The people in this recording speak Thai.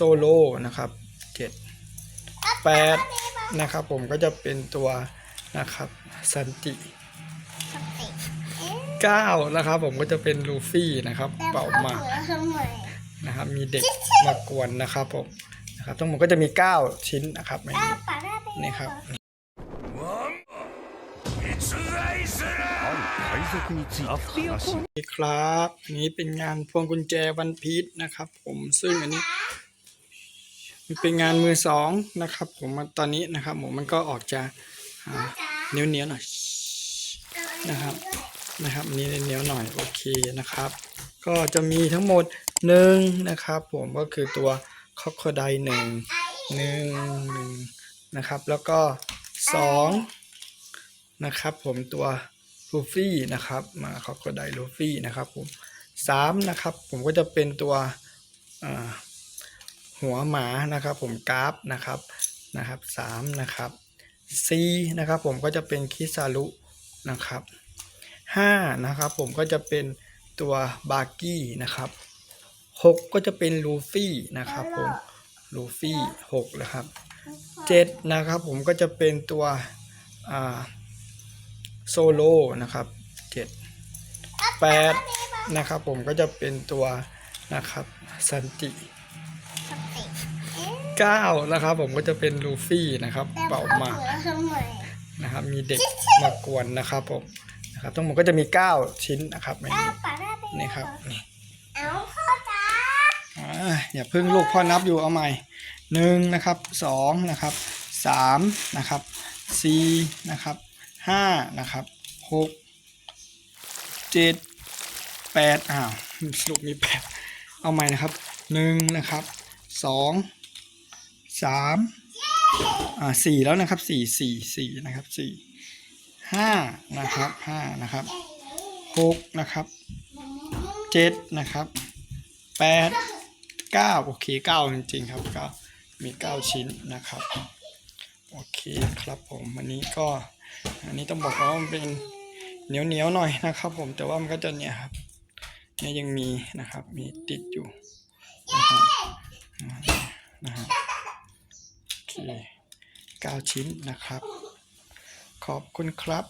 โซโลนะครับเจ็ดแปดนะครับผมก็จะเป็นตัวนะครับซันติเก้านะครับผมก็จะเป็นลูฟี่นะครับเป่ามานะครับมีเด็กมากวนนะครับผมนะครับทั้งหมดก็จะมีเก้าชิ้นนะครับนี่ครับนี่ครับ นี่เป็นงานพวงกุญแจวันพีชนะครับ ผมซึ่งอันนี้ มันเป็นงานมือสองนะครับ ผมตอนนี้นะครับผมมันก็ออกจะเนียวเนียวๆหน่อยนะครับนะครับนี้เนียวหน่อยโอเคนะครับ ก็จะมีทั้งหมดหนึ่งนะครับ ผมก็คือตัวคอคไดหนึ่งหนึ่งหนึ่งนะครับ แล้วก็สองนะครับ ผมตัวลูฟี่นะครับมาคอคไดลูฟี่นะครับ ผมสามนะครับ ผมก็จะเป็นตัวอ่า หัวหมานะครับ ผมกราฟนะครับนะครับสามนะครับซีนะครับผมก็จะเป็นคิซารุนะครับห้านะครับผมก็จะเป็นตัวบาร์กี้นะครับหกก็จะเป็นลูฟี่นะครับผมลูฟี่หกนะครับเจ็ดนะครับผมก็จะเป็นตัวโซโลนะครับเจ็ดแปดนะครับผมก็จะเป็นตัวนะครับสันติ เก้านะครับ ผมก็จะเป็นลูฟี่นะครับ เป่าหมากทำไมนะครับ มีเด็กมากวนนะครับผมนะครับทั้งหมดก็จะมี 9 ชิ้นนะครับในอ้านี้ปากได้ไปนี่ครับนี่เอาพ่อจ๋าอ่าอย่าเพิ่งลูกพ่อนับอยู่เอาใหม่หนึ่งนะครับสองนะครับสามนะครับสี่นะครับห้านะครับหกเจ็ดแปดอ้าวลูกมีแปดเอาใหม่นะครับหนึ่งนะครับสอง สามอ่าสี่แล้วนะครับสี่สี่สี่นะครับสี่ห้านะครับห้านะครับหกนะครับเจ็ดนะครับแปดเก้าโอเคเก้าจริงๆครับเก้ามีเก้าชิ้นนะครับโอเคครับผมวันนี้ก็อันนี้ต้องบอกว่ามันเป็นเหนียวเหนียวหน่อยนะครับ ผมแต่ว่ามันก็จะเนี่ยครับเนี่ยยังมีนะครับมีติดอยู่นะครับ 9 ชิ้นนะครับ ขอบคุณครับ